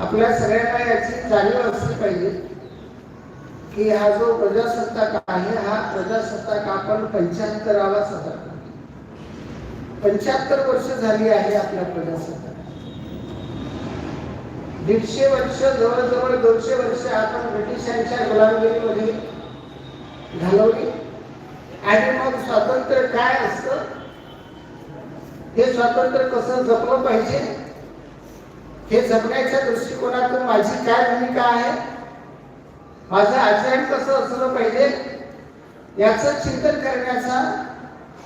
आपल्या सगळ्यांना याची जाणीव असली पाहिजे की हा जो प्रजासत्ताक आहे हा प्रजासत्ताक आपण पंच्याहत्तरावा साजरा करतो. पंच्याहत्तर वर्ष झाली आहे आपल्या प्रजासत्ताक. दीडशे वर्ष जवळजवळ दोनशे वर्ष आपण ब्रिटिशांच्या गुलामगिरीमध्ये घालवली. आणि मग स्वातंत्र्य काय असतं? हे स्वातंत्र्य कसं जपलं पाहिजे? हे जगण्याच्या दृष्टिकोनातून माझी काय भूमिका आहे? माझं आचरण कसं असलं पाहिजे? याचं चिंतन करण्याचा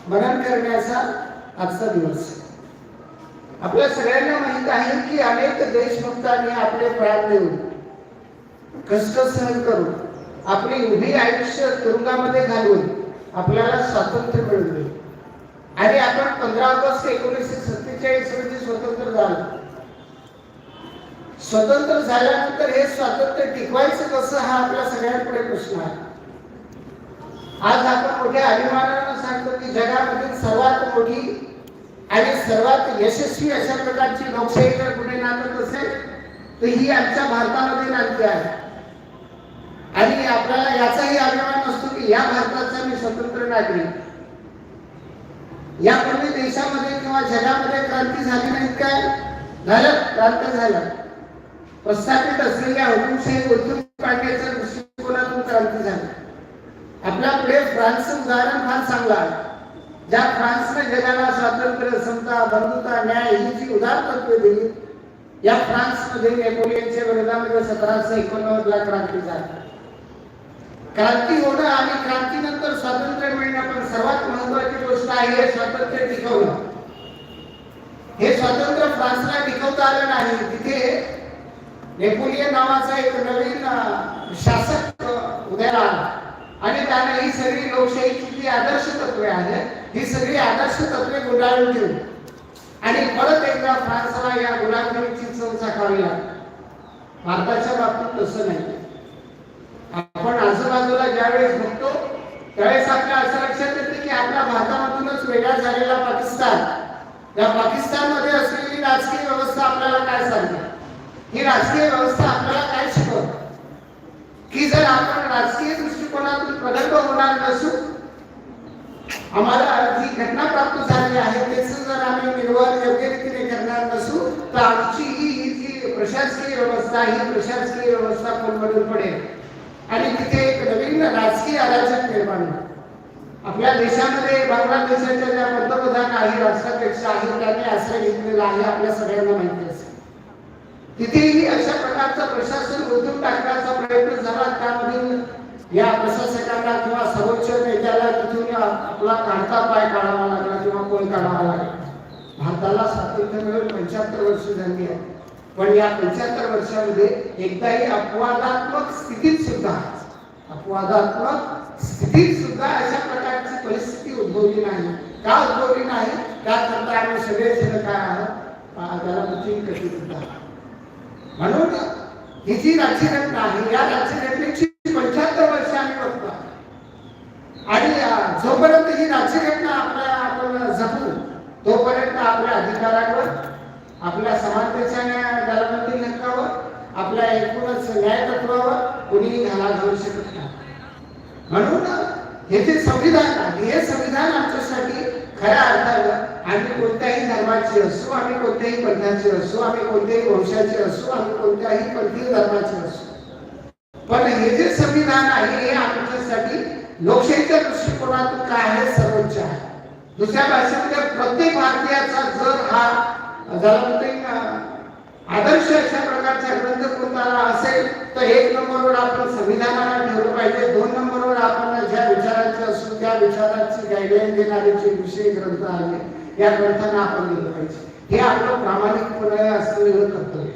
मनन करण्याचा आजचा दिवस. आपल्या सगळ्यांना माहीत आहे की अनेक देशभक्तांनी आपले प्राण देऊन कष्ट सहन करून आपली उभी आयुष्य तुरुंगामध्ये घालून आपल्याला स्वातंत्र्य मिळवले. आणि आपण पंधरा ऑगस्ट एकोणीसशे सत्तेचाळीस रोजी स्वतंत्र झालो. स्वतंत्र झाल्यानंतर हे स्वातंत्र्य टिकवायचं कसं हा आपला सगळ्यांकडे प्रश्न आहे. आज आपण मोठ्या अभिमानानं सांगतो की जगामधील सर्वात मोठी आणि सर्वात यशस्वी अशा प्रकारची लोकशाही जर कुठे नांदत असेल तर ही आमच्या भारतामध्ये नांदते आहे. आणि आपल्याला याचाही अभिमान असतो की या भारताचा मी स्वतंत्र नागरिक. यापूर्वी देशामध्ये किंवा जगामध्ये क्रांती झाली नाही काय? झालं क्रांती झालं. प्रस्थापित असलेल्या हुकुमशाही उद्धव काढण्याच्या दृष्टिकोनातून क्रांती झाली. आपल्याकडे फ्रान्सचं उदाहरण फार चांगलं आहे. ज्या फ्रान्सने जगाला स्वातंत्र्य समता बंधुता न्याय ही जी उदार तत्वे दिली. या फ्रान्समध्ये नेपोलियनच्या विरोधामध्ये सतराशे एकोणनव्वद ला क्रांती झाली. क्रांती होणं आणि क्रांतीनंतर स्वातंत्र्य मिळणं पण सर्वात महत्वाची गोष्ट आहे हे स्वातंत्र्य टिकवणं. हे स्वातंत्र्य फ्रान्सला टिकवता आलं नाही. तिथे नेपोलियन नावाचा एक नवीन शासक उदयाला आला. आणि त्याने ही सगळी लोकशाहीची जी आदर्श तत्वे आहेत ही सगळी आदर्श तत्वे गुंडाळून ठेवली. आणि परत एकदा फ्रान्सला या गुलामगिरीची चव चाकावी लागली. भारताच्या बाबतीत तसं नाही. आपण आजूबाजूला ज्यावेळेस बघतो त्यावेळेस आपल्या असं लक्षात येते की आपल्या भारतामधूनच वेगळा झालेला पाकिस्तान. या पाकिस्तानमध्ये असलेली राजकीय व्यवस्था आपल्याला काय सांगते? ही राजकीय व्यवस्था आपल्याला काय शिकवत? की जर आपण राजकीय दृष्टिकोनातून प्रगल्भ होणार नसू आम्हाला जी घटना प्राप्त झाली आहे त्याच जर आम्ही निर्वहन योग्य रीतीने करणार नसू तर आमची ही ही जी प्रशासकीय व्यवस्था ही प्रशासकीय व्यवस्था कोलमडून पडेल. आणि तिथे एक नवीन राजकीय अराजक निर्माण आपल्या देशामध्ये बांगलादेशाच्या ज्या पंतप्रधान आहे राष्ट्राध्यक्ष आहेत त्यांनी आश्रय घेतलेला आहे आपल्या सगळ्यांना माहिती असेल. तिथेही अशा प्रकारचा प्रशासन उद्धव टाकण्याचा प्रयत्न झाला त्यामधील या प्रशासकांना किंवा सर्वोच्च नेत्याला तिथून आपला काढता पाय काढावा लागला किंवा कोण काढावा लागला. भारताला स्वातंत्र्य मिळून पंच्याहत्तर वर्ष झाली आहे पण या पंच्याहत्तर वर्षामध्ये एकदाही अपवादात्मक स्थितीत सुद्धा अपवादात्मक स्थितीत सुद्धा अशा प्रकारची परिस्थिती उद्भवली नाही. का उद्भवली नाही? त्याकरता आम्ही सगळे सगळं काय आहोत? त्याला कठीण कशी सुद्धा म्हणून ही जी राज्यघटना आहे. या राज्यघटनेची पंच्याहत्तर वर्ष आम्ही बघतो. आणि जोपर्यंत ही राज्यघटना आपल्या आपण जपू तोपर्यंत आपल्या अधिकारांवर आपल्या समानतेच्या दलामधील हक्कावर आपल्या एकूणच न्याय तत्वावर कोणीही घाला घालू शकत नाही. म्हणून हे जे संविधान आहे हे संविधान आमच्यासाठी खऱ्या अर्थानं आणि कोणत्याही धर्माचे असू आम्ही कोणत्याही पंथाचे असू आम्ही कोणत्याही वंशाचे असू आम्ही कोणत्याही पंथीय धर्माचे असू. पण हे जे संविधान आहे हे आमच्यासाठी लोकशाहीच्या दृष्टिकोनातून काय आहे? सर्वोच्च आहे. दुसऱ्या भाषेमध्ये प्रत्येक भारतीयाचा जर हा ज्याला आदर्श अशा प्रकारचा ग्रंथ कोणताला असेल तर एक नंबरवर आपण संविधानाला ठेवलं पाहिजे. दोन नंबरवर आपण ज्या विचारांचे असू त्या विचारांची गाईडलाईन देणारे जे विषय ग्रंथ आले या ग्रंथांना आपण लिहिलं पाहिजे. हे आपलं प्रामाणिकपणे असलेलं कर्तव्य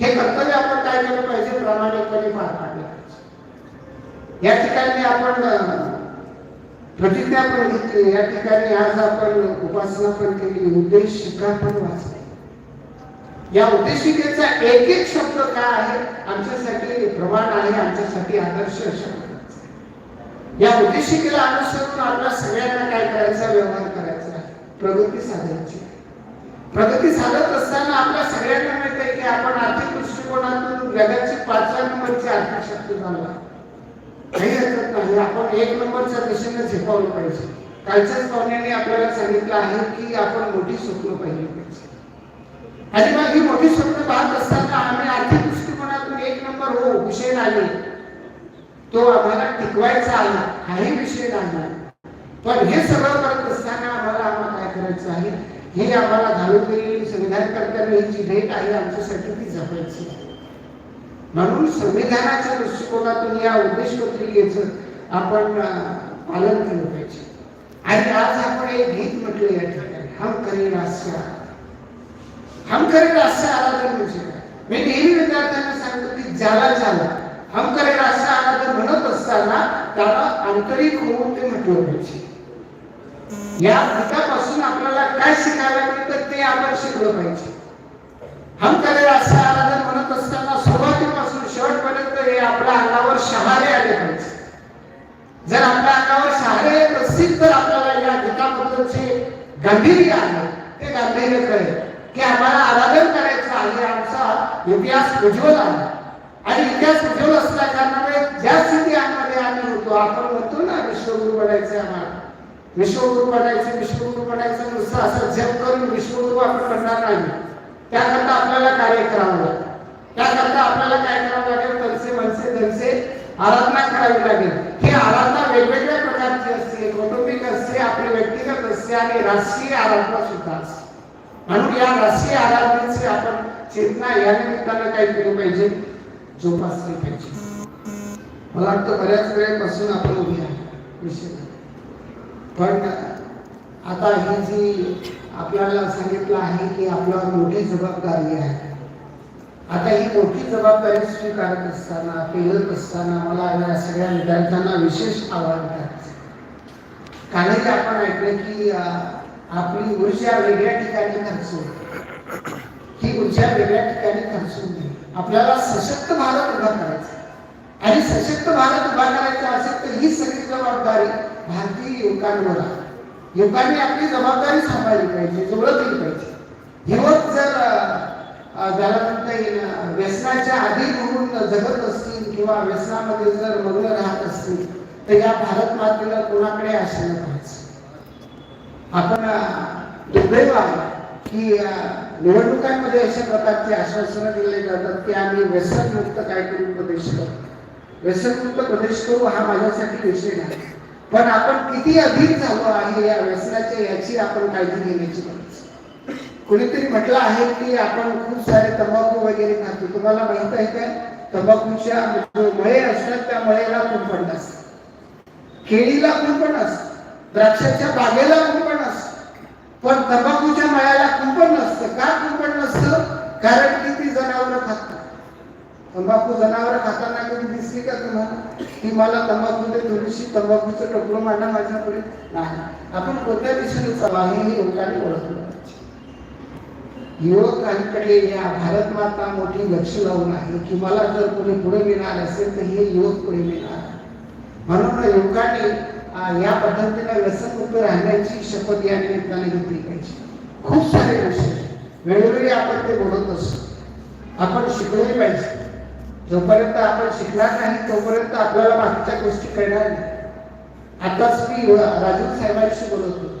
हे कर्तव्य आपण काय केलं पाहिजे? प्रामाणिकपणे पार पाडलं पाहिजे. या ठिकाणी आपण प्रतिज्ञा पण घेतली. या ठिकाणी आज आपण उपासना पण केली. उद्देशिका पण वाचली. या उद्देशिकेचा एक एक शब्द काय आहे? आमच्यासाठी प्रमाण आहे. आमच्यासाठी आदर्श अशा या उद्देशिकेला अनुसरून आपल्या सगळ्यांना काय करायचा? व्यवहार प्रगती साधायची प्रगती साधत असताना आपल्या सगळ्यांना माहीत आहे की आपण आर्थिक दृष्टिकोनातून जगाची पाचव्या नंबरची अर्थशक्ती आणला काही हरकत नाही. आपण एक नंबरच्या दिशेने झेपावलं पाहिजे. कालच्याच पाहुण्याने आपल्याला सांगितलं आहे की आपण मोठी स्वप्न पाहिली पाहिजे. आणि मग ही मोठी स्वप्न पाहत असताना आम्ही आर्थिक दृष्टिकोनातून एक नंबर हो विषय नाही. तो आम्हाला टिकवायचा आला हाही विषय नाही. पण हे सगळं करत असताना आम्हाला करायचं आहे. हे आम्हाला घालून दिलेली संविधान करताना ही जी भेट आहे आमच्यासाठी ती जपायची आहे. म्हणून संविधानाच्या दृष्टिकोनातून या उद्देश पत्रिकेचं आपण पालन केलं पाहिजे. आणि आज आपण एक गीत म्हटलं या ठिकाणी हम करे राष्ट्र हम करे राष्ट्र आराधन म्हणजे मी नेहमी विद्यार्थ्यांना सांगतो की ज्याला ज्याला. हम करे राष्ट्र आराधन म्हणत असताना त्याला आंतरिक होऊन ते म्हटलं पाहिजे. या गीतापासून आपल्याला काय शिकायला मिळतं ते आपण शिकलं पाहिजे. हम करे असं आराधन म्हणत असताना सुरुवातीपासून शेवटपर्यंत हे आपल्या अंगावर शहारे आले पाहिजे. जर आपल्या अंगावर शहारे येत असतील तर आपल्याला या गीताबद्दलचे गांभीर्य आहे. ते गांभीर्य कळेल की आम्हाला आराधन करायचं आहे आमचा इतिहास उज्ज्वल आहे. आणि इतिहास उज्ज्वल असल्या कारणामुळे ज्या स्थिती आम्हाला आम्ही होतो आपण म्हणतो ना विश्वगुरु बनायचे आम्हाला. विश्वगुरु बनायचे विश्वगुरु बनायचं नुसतं असं जप करून विश्वगुरु आपण करणार नाही. त्याकरता आपल्याला कार्य करावं लागेल. त्याकरता आपल्याला काय करावं लागेल? तनसे मनसे धनसे आराधना करावी लागेल. ही आराधना वेगवेगळ्या प्रकारची असते. कौटुंबिक असते आपली व्यक्तिगत असते आणि राष्ट्रीय आराधना सुद्धा असते. म्हणून या राष्ट्रीय आराधनेची आपण चेतना या निमित्तानं काय केलं पाहिजे जोपासली पाहिजे. मला वाटतं बऱ्याच वेळेपासून आपण उभी आहे विषय पण आता ही जी आपल्याला सांगितलं आहे की आपल्यावर मोठी जबाबदारी आहे. आता ही मोठी जबाबदारी स्वीकारत असताना पेलत असताना मला या सगळ्या विद्यार्थ्यांना विशेष आवडतात करायचं कालही आपण ऐकलं की आपली ऊर्जा वेगळ्या ठिकाणी खर्च होते ही ऊर्जा वेगळ्या ठिकाणी खर्च होते आपल्याला सशक्त भारत उभा करायचा सशक्त भारत उभा करायचा असेल तर ही सगळी जबाबदारी भारतीय युवकांवर आहे. युवकांनी आपली जबाबदारी सांभाळली पाहिजे जुळत पाहिजे. युवक जर ज्याला म्हणता येईल व्यसनाच्या आधी म्हणून जगत असतील किंवा व्यसनामध्ये जर मग्न राहत असतील तर या भारत मातेला कोणाकडे आशेनं पाहिजे आपण दुर्दैव आहे की निवडणुकांमध्ये अशा प्रकारचे आश्वासनं दिले जातात की आम्ही व्यसनमुक्त काय करून प्रदेश करतो. व्यसनमुक्त प्रदेश करू हा माझ्यासाठी विषय नाही. पण आपण किती अधीन झालो आहे या व्यसनाच्या याची आपण काळजी घेण्याची गरज कुणीतरी म्हटलं आहे की आपण खूप सारे तंबाखू वगैरे खातो. तुम्हाला माहीत आहे काय तंबाखूच्या जो मळे असतात त्या मळेला कुंपण असतं केळीला कुंपण अस द्राक्षाच्या बागेला कुंपण अस पण तंबाखूच्या मळ्याला कुंपण नसतं. का कुंपण नसतं? कारण किती जनावर जनावरं खातात तंबाखू जनावर खाताना कधी दिसली का तुम्हाला? की मला तंबाखू दे थोडीशी तंबाखूचं टोपलं मांडा माझ्यापुढे नाही. आपण कोणत्या दिशेने चला हे युवकांनी ओळखलं पाहिजे. युवकांकडे या भारत माता मोठी लक्ष लावून आहे की मला जर कोणी पुढे मिळणार असेल तर हे युवक पुढे मिळणार म्हणून युवकांनी या पद्धतीने व्यसनमुक्त राहण्याची शपथ या निमित्ताने घेतली पाहिजे. खूप सारे विषय. वेळोवेळी आपण ते बोलत असतो. आपण शिकले पाहिजे. जोपर्यंत आपण शिकणार नाही तोपर्यंत आपल्याला बाकीच्या गोष्टी कळणार नाही. आताच मी राजीव साहेबांशी बोलत होतो.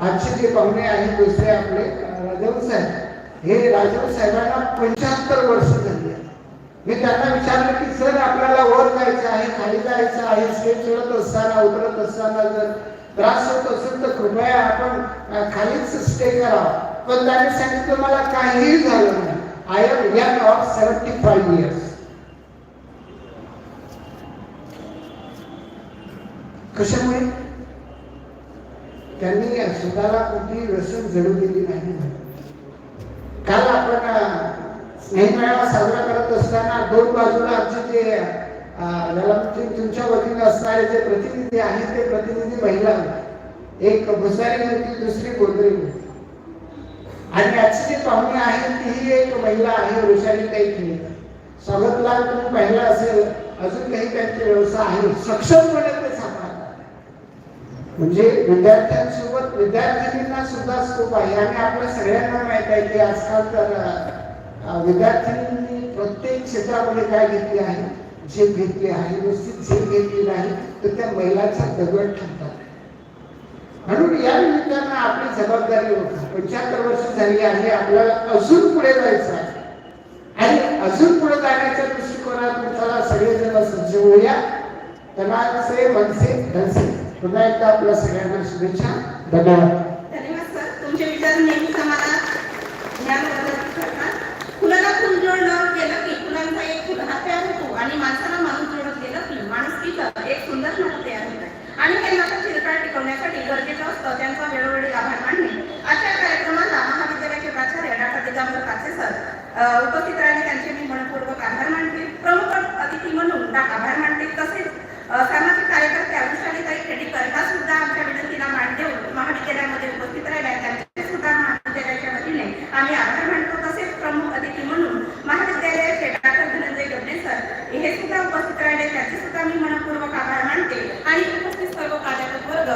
आजचे जे पाहुणे आहेत दुसरे आपले राजव साहेब हे राजव साहेबांना पंच्याहत्तर वर्ष झाली मी त्यांना विचारलं की सर आपल्याला वर जायचं आहे खाली जायचं आहे स्टेप चढत असताना उतरत असताना जर त्रास होत असेल तर कृपया आपण खालीच स्टे करावा पण त्यांनी सांगितलं मला काहीही झालं नाही. I am young of seventy five years कशामुळे? त्यांनी स्वतःला कुठली व्यसन जडू दिली नाही काल आपण अं, स्नेहमेळावा साजरा करत असताना दोन बाजूला आमचे जे ज्याला तुमच्या वतीने असणारे जे प्रतिनिधी आहेत ते प्रतिनिधी महिला एक भुसारी होती दुसरी गोंधळी होती. आणि आजची जी पाहुणे आहे ती एक महिला आहे वृषाली काही केली स्वागतला तुम्ही पाहिलं असेल अजून काही त्यांचे व्यवसाय आहे सक्षमपणे ते म्हणजे विद्यार्थ्यांसोबत विद्यार्थिनींना सुद्धा स्कोप आहे. आणि आपल्या सगळ्यांना माहीत आहे की आजकाल तर विद्यार्थ्यांनी प्रत्येक क्षेत्रामध्ये काय घेतली आहे? झेप घेतली आहे नुसतीच झेप घेतली नाही तर त्या महिलाचा दगड ठरतात. म्हणून या निमित्तानं आपली जबाबदारी होती पंच्याहत्तर वर्ष झाली आहे आपल्याला अजून पुढे जायचं आहे. आणि अजून पुढे जाण्याच्या दृष्टिकोनातून चला सगळेजण सज्ज होऊया. तनाचे मनसे धनसे. पुन्हा एकदा आपल्या सगळ्यांना शुभेच्छा. धन्यवाद. धन्यवाद सर. तुमचे विचार नेहमीच आम्हाला ज्ञान प्रदान करतात फुलाला फुल जोडलं गेलं की फुलांचा एक फुल हा तयार होतो आणि माणसाला माणूस जोडत गेलं की माणुसकीचं एक सुंदर नातं तयार आहे आणि हे चिरकाळ टिकवण्यासाठी गरजेचं असतं. त्यांचा वेळोवेळी आभार मानणे अशा कार्यक्रमाला महाविद्यालयाचे प्राचार्य डॉक्टर दिगंबर काचे सर उपस्थित राहिले. त्यांचे मी मनपूर्वक आभार मानते. प्रमुख अतिथी म्हणून आभार मानते. तसेच अ, सामाजिक